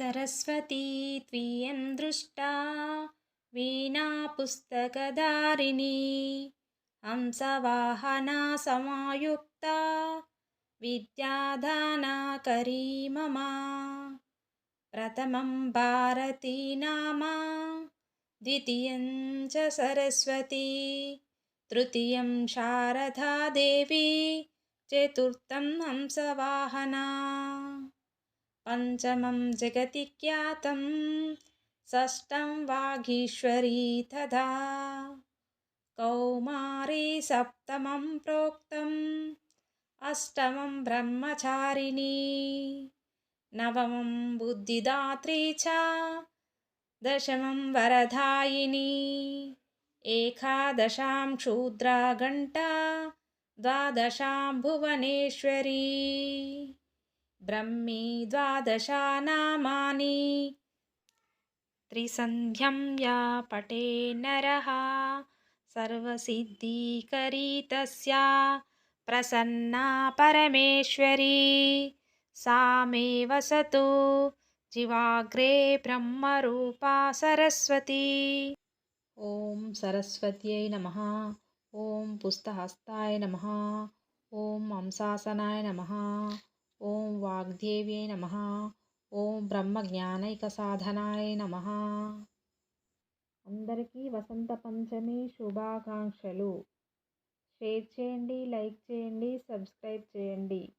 సరస్వతీ త్వీయం దృష్టా వీణాపుస్తకధారిణీ హంసవాహనా సమాయుక్త విద్యాదానాకరీ మమ ప్రథమం భారతీ నామా ద్వితీయం చ సరస్వతీ తృతీయం శారదాదేవి చతుర్థం హంసవాహనా पञ्चमं जगति ख्यातं षष्ठं वागीश्वरी तथा। कौमारी सप्तमं प्रोक्तम् अष्टमं ब्रह्मचारिणी नवमं बुद्धिदात्री च दशमं वरदायिनी एकादशां क्षूद्रा घण्टा द्वादशां भुवनेश्वरी బ్రహ్మీ ద్వాదశానామాని. త్రిసంధ్యం యా పటే నర సర్వసిద్ధీకరీ తస్యా ప్రసన్నా పరమేశ్వరీ. సా మే వసతు జీవాగ్రే బ్రహ్మరూపా సరస్వతి. ఓం సరస్వత్యై నమ ఓం పుస్తహస్తాయ నమ ఓం హంసాసనాయ నమ ఓం వాగ్దేవ్యై నమ. ఓం బ్రహ్మ జ్ఞానైక సాధనాయ నమ. అందరికీ వసంత పంచమి శుభాకాంక్షలు. షేర్ చేయండి లైక్ చేయండి సబ్స్క్రైబ్ చేయండి.